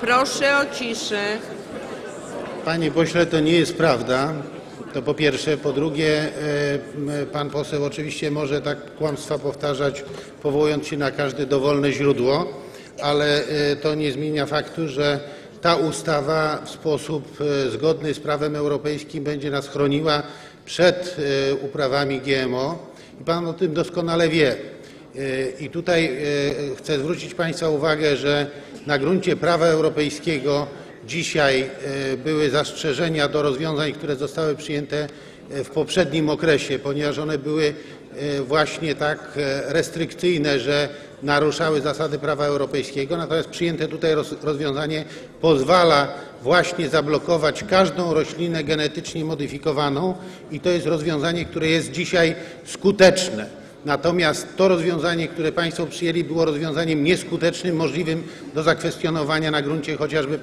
Proszę o ciszę. Panie pośle, to nie jest prawda. To po pierwsze. Po drugie, e, pan poseł oczywiście może tak kłamstwa powtarzać, powołując się na każde dowolne źródło, ale e, to nie zmienia faktu, że ta ustawa w sposób e, zgodny z prawem europejskim będzie nas chroniła przed uprawami GMO i pan o tym doskonale wie. I tutaj e, chcę zwrócić Państwa uwagę, że na gruncie prawa europejskiego dzisiaj e, były zastrzeżenia do rozwiązań, które zostały przyjęte e, w poprzednim okresie, ponieważ one były właśnie tak restrykcyjne, że naruszały zasady prawa europejskiego. Natomiast przyjęte tutaj roz- rozwiązanie pozwala właśnie zablokować każdą roślinę genetycznie modyfikowaną i to jest rozwiązanie, które jest dzisiaj skuteczne. Natomiast to rozwiązanie, które Państwo przyjęli, było rozwiązaniem nieskutecznym, możliwym do zakwestionowania na gruncie chociażby e,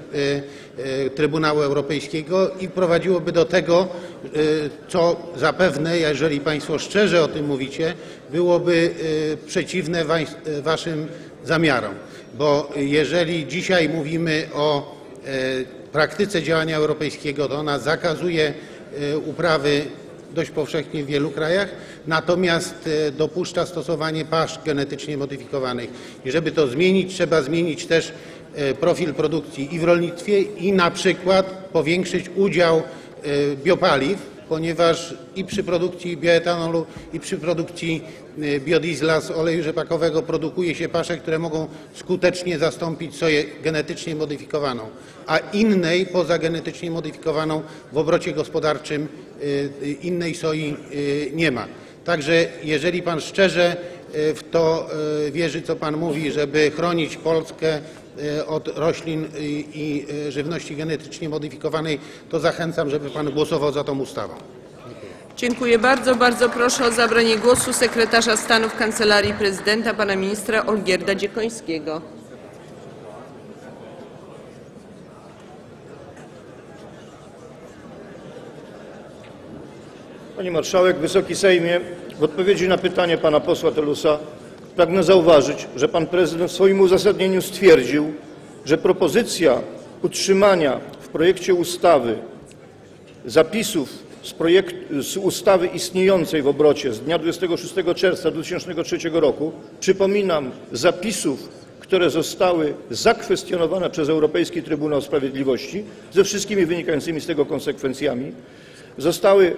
e, Trybunału Europejskiego i prowadziłoby do tego, e, co zapewne, jeżeli Państwo szczerze o tym mówicie, byłoby przeciwne Waszym zamiarom. Bo jeżeli dzisiaj mówimy o praktyce działania europejskiego, to ona zakazuje uprawy dość powszechnie w wielu krajach, natomiast e, dopuszcza stosowanie pasz genetycznie modyfikowanych. I żeby to zmienić, trzeba zmienić też e, profil produkcji i w rolnictwie i na przykład powiększyć udział e, biopaliw, ponieważ i przy produkcji bioetanolu, i przy produkcji biodiesla z oleju rzepakowego produkuje się pasze, które mogą skutecznie zastąpić soję genetycznie modyfikowaną, a innej poza genetycznie modyfikowaną w obrocie gospodarczym innej soi e, nie ma. Także jeżeli pan szczerze w to wierzy, co pan mówi, żeby chronić Polskę od roślin i, żywności genetycznie modyfikowanej, to zachęcam, żeby pan głosował za tą ustawą. Dziękuję bardzo. Bardzo proszę o zabranie głosu sekretarza stanu w Kancelarii Prezydenta, pana ministra Olgierda Dziekońskiego. Pani Marszałek, Wysoki Sejmie, w odpowiedzi na pytanie pana posła Telusa pragnę zauważyć, że pan prezydent w swoim uzasadnieniu stwierdził, że propozycja utrzymania w projekcie ustawy zapisów z, projekt, z ustawy istniejącej w obrocie z dnia 26 czerwca 2003 roku, przypominam, zapisów, które zostały zakwestionowane przez Europejski Trybunał Sprawiedliwości ze wszystkimi wynikającymi z tego konsekwencjami, zostały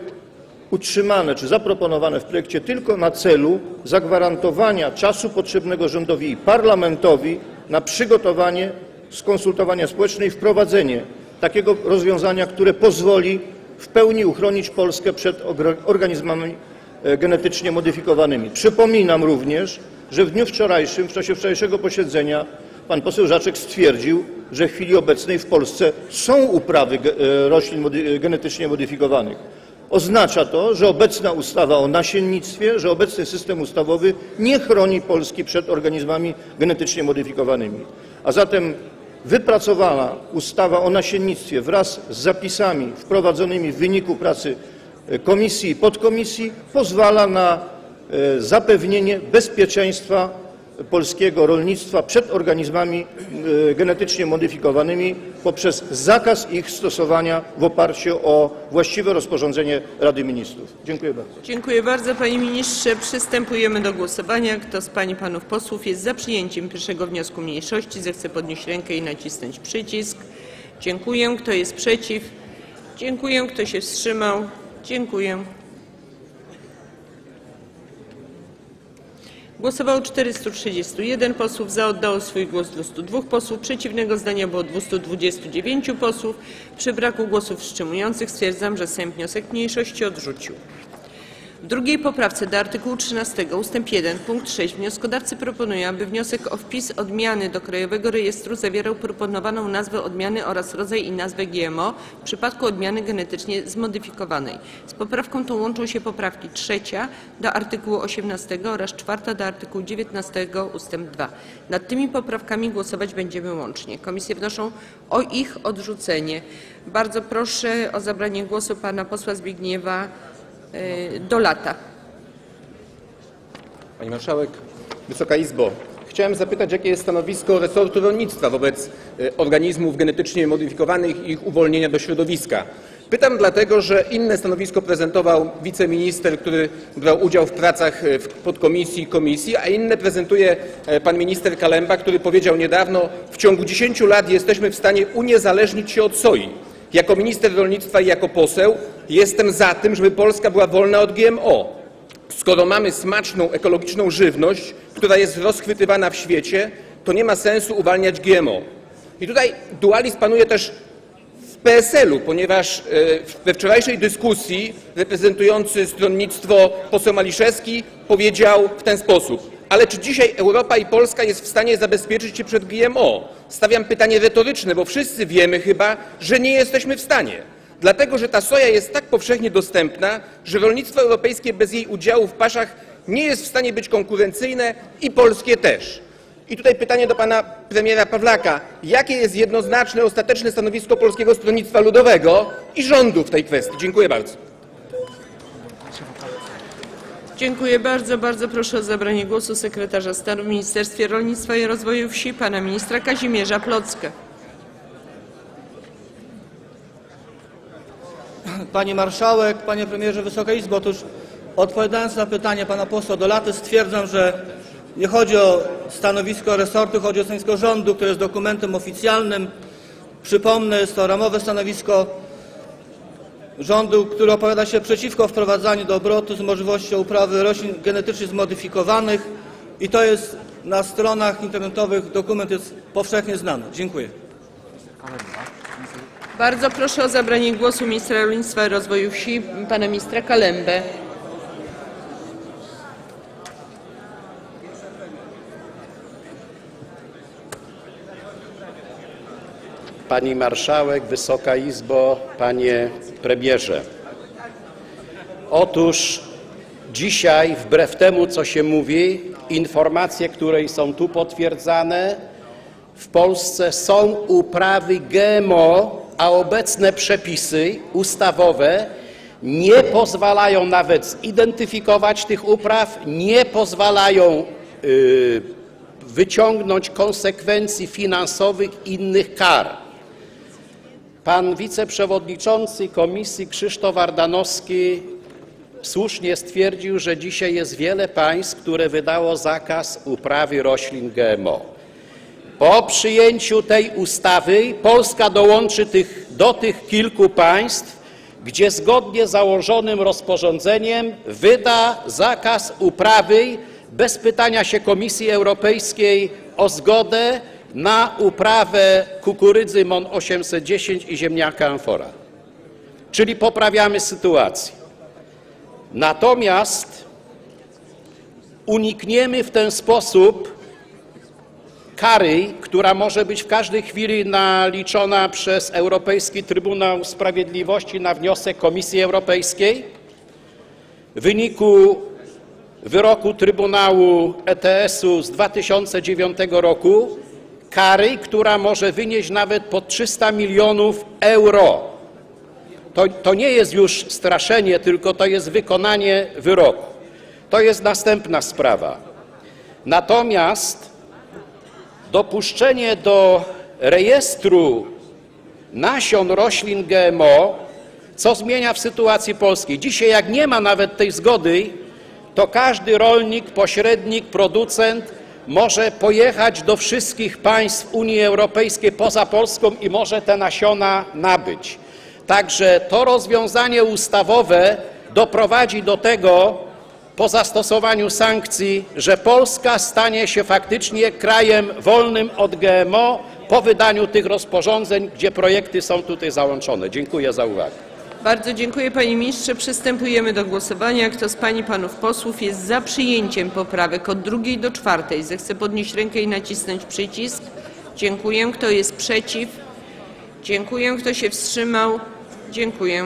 utrzymane czy zaproponowane w projekcie tylko na celu zagwarantowania czasu potrzebnego rządowi i parlamentowi na przygotowanie, skonsultowania społeczne i wprowadzenie takiego rozwiązania, które pozwoli w pełni uchronić Polskę przed organizmami e, genetycznie modyfikowanymi. Przypominam również, że w dniu wczorajszym, w czasie wczorajszego posiedzenia, pan poseł Żaczek stwierdził, że w chwili obecnej w Polsce są uprawy e, roślin mody- genetycznie modyfikowanych. Oznacza to, że obecna ustawa o nasiennictwie, że obecny system ustawowy nie chroni Polski przed organizmami genetycznie modyfikowanymi. A zatem wypracowana ustawa o nasiennictwie wraz z zapisami wprowadzonymi w wyniku pracy e, komisji i podkomisji pozwala na e, zapewnienie bezpieczeństwa polskiego rolnictwa przed organizmami e, genetycznie modyfikowanymi poprzez zakaz ich stosowania w oparciu o właściwe rozporządzenie Rady Ministrów. Dziękuję bardzo. Dziękuję bardzo panie ministrze. Przystępujemy do głosowania. Kto z pań i panów posłów jest za przyjęciem pierwszego wniosku mniejszości, zechce podnieść rękę i nacisnąć przycisk. Dziękuję. Kto jest przeciw? Dziękuję. Kto się wstrzymał? Dziękuję. Głosowało 431 posłów, za oddało swój głos 202 posłów, przeciwnego zdania było 229 posłów. Przy braku głosów wstrzymujących stwierdzam, że Sejm wniosek mniejszości odrzucił. W drugiej poprawce do artykułu 13 ust. 1 punkt 6 wnioskodawcy proponują, aby wniosek o wpis odmiany do Krajowego Rejestru zawierał proponowaną nazwę odmiany oraz rodzaj i nazwę GMO w przypadku odmiany genetycznie zmodyfikowanej. Z poprawką tą łączą się poprawki trzecia do artykułu 18 oraz czwarta do artykułu 19 ust. 2. Nad tymi poprawkami głosować będziemy łącznie. Komisje wnoszą o ich odrzucenie. Bardzo proszę o zabranie głosu pana posła Zbigniewa do lata. Pani Marszałek, Wysoka Izbo, Chciałem zapytać, jakie jest stanowisko resortu rolnictwa wobec e, organizmów genetycznie modyfikowanych i ich uwolnienia do środowiska. Pytam dlatego, że inne stanowisko prezentował wiceminister, który brał udział w pracach w podkomisji i komisji, a inne prezentuje e, pan minister Kalemba, który powiedział niedawno, w ciągu 10 lat jesteśmy w stanie uniezależnić się od soi. Jako minister rolnictwa i jako poseł jestem za tym, żeby Polska była wolna od GMO. Skoro mamy smaczną, ekologiczną żywność, która jest rozchwytywana w świecie, to nie ma sensu uwalniać GMO. I tutaj dualizm panuje też w PSL-u, ponieważ e, we wczorajszej dyskusji reprezentujący stronnictwo poseł Maliszewski powiedział w ten sposób. Ale czy dzisiaj Europa i Polska jest w stanie zabezpieczyć się przed GMO? Stawiam pytanie retoryczne, bo wszyscy wiemy chyba, że nie jesteśmy w stanie. Dlatego, że ta soja jest tak powszechnie dostępna, że rolnictwo europejskie bez jej udziału w paszach nie jest w stanie być konkurencyjne i polskie też. I tutaj pytanie do pana premiera Pawlaka. Jakie jest jednoznaczne, ostateczne stanowisko Polskiego Stronnictwa Ludowego i rządu w tej kwestii? Dziękuję bardzo. Dziękuję bardzo. Bardzo proszę o zabranie głosu sekretarza stanu w Ministerstwie Rolnictwa i Rozwoju Wsi, pana ministra Kazimierza Plockę. Pani Marszałek, Panie Premierze, Wysoka Izbo, otóż odpowiadając na pytanie Pana posła Dolaty stwierdzam, że nie chodzi o stanowisko resortu, chodzi o stanowisko rządu, które jest dokumentem oficjalnym. Przypomnę, jest to ramowe stanowisko rządu, który opowiada się przeciwko wprowadzaniu do obrotu z możliwością uprawy roślin genetycznie zmodyfikowanych i to jest na stronach internetowych, dokument jest powszechnie znany. Dziękuję. Bardzo proszę o zabranie głosu ministra rolnictwa i rozwoju wsi, pana ministra Kalembę. Pani Marszałek, Wysoka Izbo, Panie Premierze. Otóż dzisiaj, wbrew temu, co się mówi, informacje, które są tu potwierdzane, w Polsce są uprawy GMO, a obecne przepisy ustawowe nie pozwalają nawet zidentyfikować tych upraw, nie pozwalają y, wyciągnąć konsekwencji finansowych innych kar. Pan wiceprzewodniczący komisji Krzysztof Ardanowski słusznie stwierdził, że dzisiaj jest wiele państw, które wydało zakaz uprawy roślin GMO. Po przyjęciu tej ustawy Polska dołączy tych, do tych kilku państw, gdzie zgodnie z założonym rozporządzeniem wyda zakaz uprawy bez pytania się Komisji Europejskiej o zgodę na uprawę kukurydzy MON 810 i ziemniaka amfora. Czyli poprawiamy sytuację. Natomiast unikniemy w ten sposób kary, która może być w każdej chwili naliczona przez Europejski Trybunał Sprawiedliwości na wniosek Komisji Europejskiej w wyniku wyroku Trybunału ETS-u z 2009 roku, kary, która może wynieść nawet po 300 milionów euro. To, to nie jest już straszenie, tylko to jest wykonanie wyroku. To jest następna sprawa. Natomiast dopuszczenie do rejestru nasion roślin GMO, co zmienia w sytuacji polskiej. Dzisiaj jak nie ma nawet tej zgody, to każdy rolnik, pośrednik, producent może pojechać do wszystkich państw Unii Europejskiej poza Polską i może te nasiona nabyć. Także to rozwiązanie ustawowe doprowadzi do tego, po zastosowaniu sankcji, że Polska stanie się faktycznie krajem wolnym od GMO po wydaniu tych rozporządzeń, gdzie projekty są tutaj załączone. Dziękuję za uwagę. Bardzo dziękuję panie ministrze. Przystępujemy do głosowania. Kto z pań i panów posłów jest za przyjęciem poprawek od drugiej do czwartej, zechce podnieść rękę i nacisnąć przycisk. Dziękuję. Kto jest przeciw? Dziękuję. Kto się wstrzymał? Dziękuję.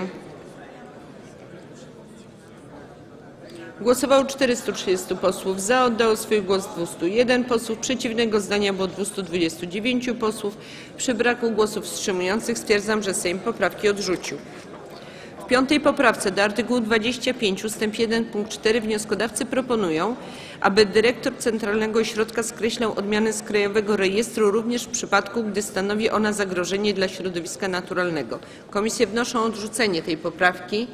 Głosowało 430 posłów za, oddało swój głos 201 posłów, przeciwnego zdania było 229 posłów. Przy braku głosów wstrzymujących stwierdzam, że Sejm poprawki odrzucił. W piątej poprawce do artykułu 25 ust. 1 punkt 4 wnioskodawcy proponują, aby dyrektor Centralnego Ośrodka skreślał odmianę z Krajowego Rejestru również w przypadku, gdy stanowi ona zagrożenie dla środowiska naturalnego. Komisje wnoszą o odrzucenie tej poprawki.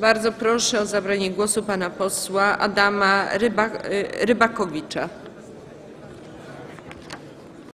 Bardzo proszę o zabranie głosu pana posła Adama Ryba, Rybakowicza.